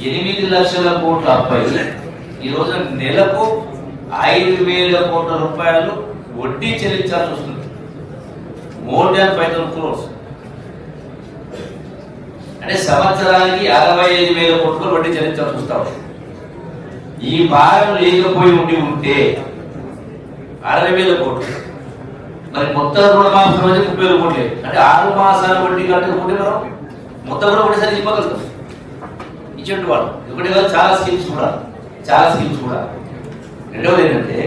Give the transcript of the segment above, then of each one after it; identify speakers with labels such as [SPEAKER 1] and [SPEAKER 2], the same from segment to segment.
[SPEAKER 1] ఎనిమిది లక్షల కోట్ల అప్పై ఈ రోజు నెలకు ఐదు వేల కోట్ల రూపాయలు వడ్డీ చెల్లించాల్సి వస్తుంది. More than five thousand crores అంటే సంవత్సరానికి అరవై ఐదు వేల కోట్లు వడ్డీ చెల్లించాల్సి వస్తాం ఈ భారం లేకపోయి ఉండి ఉంటే అరవై వేల కోట్లు. మరి మొత్తం రుణమాఫీ ముప్పై వేల కోట్లే. అంటే ఆరు మాసాల వడ్డీ కట్టకపోతే మనం మొత్తం కూడా ఒకటేసారి ఇవ్వగలుగుతాం ఇచ్చేట్టు వాళ్ళు. ఒకటి కాదు చాలా స్కీమ్స్ కూడా చాలా స్కీమ్స్ కూడా. రెండవది ఏంటంటే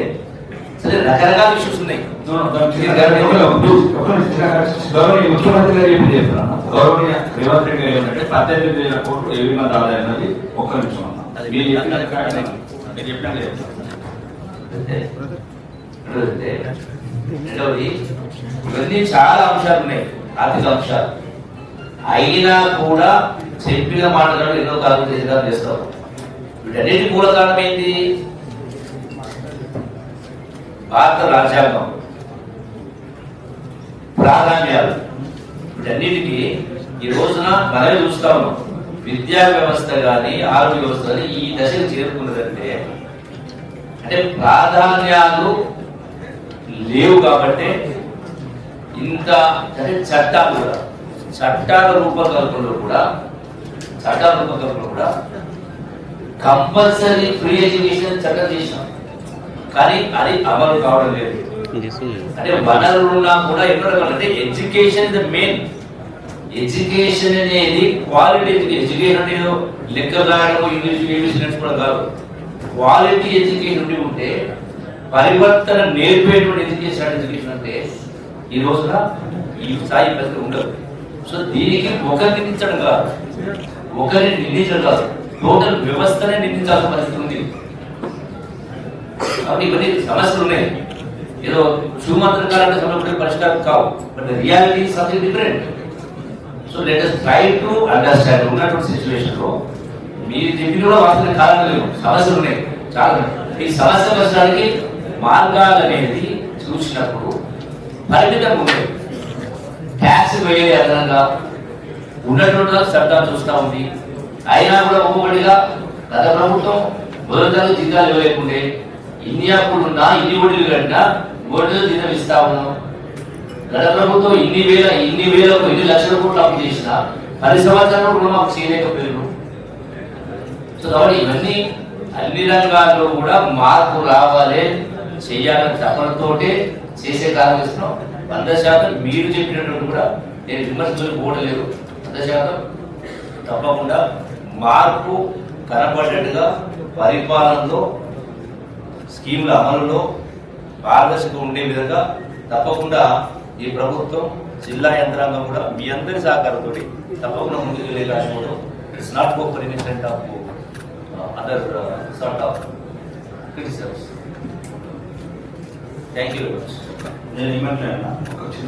[SPEAKER 1] సరే రకరకాల ఇష్యూస్ ఉన్నాయి.
[SPEAKER 2] గౌరవనీయ ముఖ్యమంత్రి గారు ఏమి చెప్తున్నా గౌరవనీయ రేవంత్ రెడ్డి గారు ఏంటంటే పద్దెనిమిది వేల కోట్లు ఆదాయం అన్నది ఒక్క నిమిషం
[SPEAKER 1] రెండవది ఇవన్నీ చాలా అంశాలు ఉన్నాయి. ఆర్థిక అంశాలు. అయినా కూడా చెప్పిన మాటలను ఎన్నో కాలం చేసినా చేస్తాం. వీటన్నిటి మూల కారణం ఏంటి? భారత రాజ్యాంగం. ప్రాధాన్యాలు. వీటన్నిటికీ ఈ రోజున మనమే చూస్తా ఉన్నాం. విద్యా వ్యవస్థ కానీ ఆరోగ్య వ్యవస్థ కానీ ఈ దశకు చేరుకున్నదంటే అంటే ప్రాధాన్యాలు లేవు కాబట్టి ఇంత అంటే చట్టాలు కూడా చట్టాల రూపకల్పనలో కూడా చట్టాల రూపకల్పనలో కూడా కంపల్సరీ ఫ్రీ ఎడ్యుకేషన్ చట్టం చేసినాం కానీ అది అమలు కావడం లేదు. అంటే వనరులు ఉన్నా కూడా ఎన్నో రకాలు. అంటే ఎడ్యుకేషన్ ద మెయిన్. ఎడ్యుకేషన్ అనేది క్వాలిటీ ఎడ్యుకేషన్ అంటే ఏదో లెక్కలు రాయడం ఇంగ్లీష్ ఇంగ్లీష్ నేర్చుకోవడం కాదు. క్వాలిటీ ఎడ్యుకేషన్ ఉండి ఉంటే పరివర్తన నేర్పేటువంటి ఎడ్యుకేషన్ ఎడ్యుకేషన్ అంటే ఈ రోజున ఈ స్థాయి పరిస్థితి ఉండదు. సో దీనికి ఒకరిని కాదు. ఒకరిని నిందించడం కాదు టోటల్ వ్యవస్థనే నిందించాల్సిన పరిస్థితి ఉంది. కాబట్టి ఇవన్నీ సమస్యలు ఉన్నాయి. ఏదో శుభమంత్రకాలంటే సమస్యలు పరిష్కారం కావు. But reality something different so let us try to understand ఉన్నటువంటి సిచ్యువేషన్లో మీరు చెప్పిన కూడా వాస్తవ కారణం లేవు సమస్యలు ఉన్నాయి. చాలా. ఈ సమస్య వచ్చడానికి మార్గాలు అనేది చూసినప్పుడు పరిమితం ఉంది. ట్యాక్స్ వేయాలి అదనంగా ఉన్నటువంటి చట్టాలు చూస్తా ఉంది. అయినా కూడా ఒక్కొక్కటిగా గత ప్రభుత్వం మొదటి జీతాలు ఇవ్వలేకుండే ఇన్ని అప్పుడున్నా ఇన్ని వడ్డీలు కట్టినా వడ్డీలు జీతం ఇస్తా ఉన్నాం. గత ప్రభుత్వం ఇన్ని వేల ఇన్ని వేలకు ఇన్ని లక్షల కోట్లు అప్పు చేసిన పది సంవత్సరాలు మాకు చేయలేకపోయారు సో కాబట్టి ఇవన్నీ అన్ని రంగాల్లో కూడా మార్పు రావాలి. చేయాలని తపనతోటే చేసే కాలం ఇస్తున్నాం వంద శాతం మీరు చెప్పినటువంటి కూడా నేను విమర్శలు కూడలేదు వంద శాతం తప్పకుండా మార్పు కనపడేట్టుగా పరిపాలనలో స్కీముల అమలులో పారదర్శకం ఉండే విధంగా తప్పకుండా ఈ ప్రభుత్వం జిల్లా యంత్రాంగం కూడా మీ అందరి సహకారంతో తప్పకుండా ముందుకు వెళ్ళే it's not go for any of other sort of criticisms. Thank you very much
[SPEAKER 2] నేను ఏమంటున్నా ఒక చిన్న